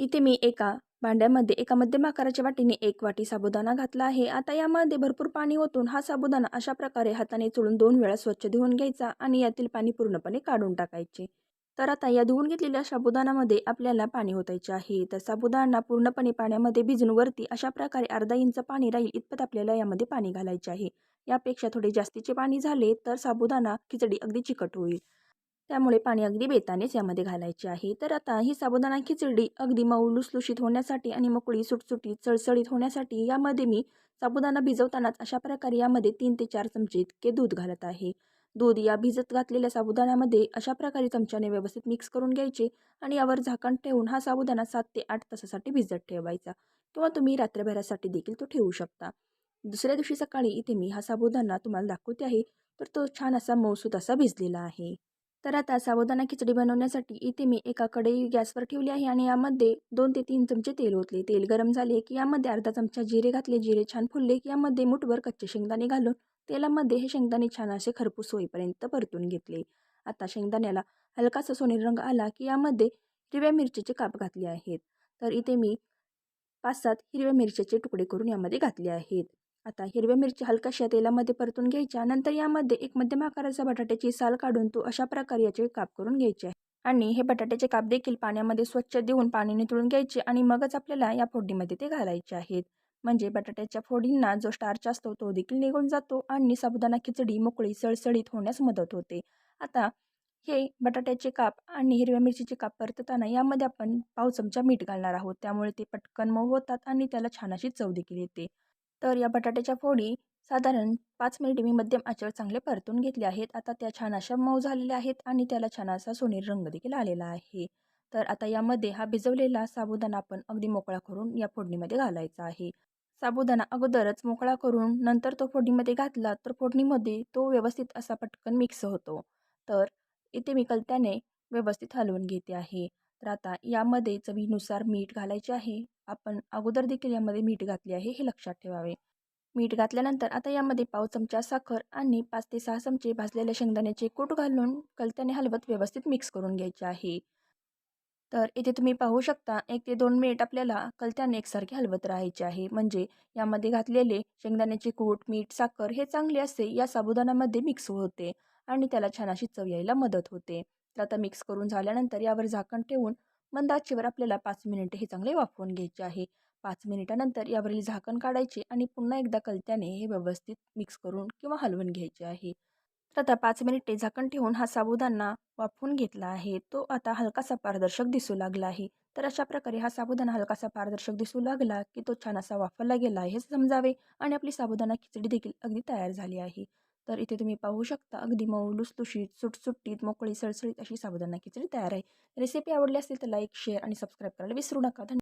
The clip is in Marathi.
इथे मी एका भांड्यामध्ये एका मध्यम आकाराच्या वाटीने एक वाटी साबुदाणा घातला आहे. आता यामध्ये भरपूर पाणी ओतून हा साबुदाणा अशा प्रकारे हाताने चोळून दोन वेळा स्वच्छ धुवून घ्यायचा आणि यातील पाणी पूर्णपणे काढून टाकायचे. तर आता या धुवून घेतलेल्या साबुदाणामध्ये आपल्याला पाणी ओतायचे आहे. तर साबुदाणा पूर्णपणे पाण्यामध्ये भिजून वरती अशा प्रकारे अर्धा इंच पाणी राहील इतपत आपल्याला यामध्ये पाणी घालायचे आहे. यापेक्षा थोडे जास्तीचे पाणी झाले तर साबुदाणा खिचडी अगदी चिकट होईल. त्यामुळे पाणी अगदी बेतानेच यामध्ये घालायचे आहे. तर आता ही साबुदाणा खिचडी अगदी मऊ लुसलुशीत होण्यासाठी आणि मोकळी सुटसुटीत चळचळीत होण्यासाठी यामध्ये मी साबुदाणा भिजवतानाच अशा प्रकारे यामध्ये तीन ते चार चमचे इतके दूध घालत आहे. दूध या भिजत घातलेल्या साबुदाण्यामध्ये अशा प्रकारे चमच्याने व्यवस्थित मिक्स करून घ्यायचे आणि यावर झाकण ठेवून हा साबुदाणा सात ते आठ तासासाठी भिजत ठेवायचा किंवा तुम्ही रात्रभरासाठी देखील तो ठेवू शकता. दुसऱ्या दिवशी सकाळी इथे मी हा साबुदाणा तुम्हाला दाखवते आहे. तर तो छान असा मौसूद असा भिजलेला आहे. तर आता साबुदाणा खिचडी बनवण्यासाठी इथे मी एका कढई गॅसवर ठेवली आहे आणि यामध्ये दोन ते तीन चमचे तेल ओतले. तेल गरम झाले की यामध्ये अर्धा चमचा जिरे घातले. जिरे छान फुलले की यामध्ये मुठभर कच्चे शेंगदाणे घालून तेलामध्ये हे शेंगदाणे छान असे खरपूस होईपर्यंत परतून घेतले. आता शेंगदाण्याला हलकासा सोनेरी रंग आला की यामध्ये हिरव्या मिरचीचे काप घातले आहेत. तर इथे मी पाच सात हिरव्या मिरच्याचे तुकडे करून यामध्ये घातले आहेत. आता हिरव्या मिरची हलकाशा तेलामध्ये परतून घ्यायच्या नंतर यामध्ये एक मध्यम आकाराचा बटाट्याची साल काढून तो अशा प्रकारे याचे काप करून घ्यायचे. आहे आणि हे बटाट्याचे काप देखील पाण्यामध्ये स्वच्छ देऊन पाणी नितळून घ्यायचे आणि मगच आपल्याला या फोडणीमध्ये ते घालायचे आहेत. म्हणजे बटाट्याच्या फोडींना जो स्टार्च असतो तो देखील निघून जातो आणि साबुदाणा खिचडी मोकळी सळसळीत होण्यास मदत होते. आता हे बटाट्याचे काप आणि हिरव्या मिरचीचे काप परतताना यामध्ये आपण पाव चमचा मीठ घालणार आहोत. त्यामुळे ते पटकन मऊ होतात आणि त्याला छान अशी चव देखील येते. तर या बटाट्याच्या फोडी साधारण पाच मिनिटे मी मध्यम आचेवर चांगले परतून घेतले आहेत. आता त्या छान अशा मऊ झालेल्या आहेत आणि त्याला छान असा सोनेरी रंग देखील आलेला आहे. तर आता यामध्ये हा भिजवलेला साबुदाणा आपण अगदी मोकळा करून या फोडणीमध्ये घालायचा आहे. साबुदाणा अगोदरच मोकळा करून नंतर तो फोडणीमध्ये घातला तर फोडणीमध्ये तो व्यवस्थित असा पटकन मिक्स होतो. तर इथे मी कलत्याने व्यवस्थित हलवून घेते आहे. तर आता यामध्ये चवीनुसार मीठ घालायचे आहे. आपण अगोदर देखील यामध्ये मीठ घातले आहे हे लक्षात ठेवावे. मीठ घातल्यानंतर आता यामध्ये पाव चमचा साखर आणि पाच ते सहा चमचे भाजलेल्या शेंगदाण्याचे कूट घालून कलत्याने हलवत व्यवस्थित मिक्स करून घ्यायचे आहे. तर इथे तुम्ही पाहू शकता एक ते दोन मिनिट आपल्याला कलत्याने एकसारखे हलवत राहायचे आहे. म्हणजे यामध्ये घातलेले शेंगदाण्याचे कूट मीठ साखर हे चांगले असे या साबुदाणामध्ये मिक्स होते आणि त्याला छान अशी चव यायला मदत होते. तर आता मिक्स करून झाल्यानंतर यावर झाकण ठेवून मंद आचेवर आपल्याला पाच मिनिटे हे चांगले वाफवून घ्यायचे आहे. पाच मिनिटानंतर यावरील झाकण काढायचे आणि पुन्हा एकदा कलत्याने हे व्यवस्थित मिक्स करून किंवा हलवून घ्यायचे आहे. तर आता पाच मिनिटे झाकण ठेवून हा साबुदाणा वाफवून घेतला आहे. तो आता हलकासा पारदर्शक दिसू लागला आहे. तर अशा प्रकारे हा साबुदाणा हलकासा पारदर्शक दिसू लागला की तो छान असा वाफरला गेला आहे. हे समजावे आणि आपली साबुदाणा खिचडी देखील अगदी तयार झाली आहे. तर इथे तुम्ही पाहू शकता अगदी मऊ लुसलुशीत सुटसुटीत मोकळी सळसळीत अशी साबुदाणा खिचडी तयार आहे. रेसिपी आवडली असेल तर लाईक शेअर आणि सबस्क्राईब करायला विसरू नका.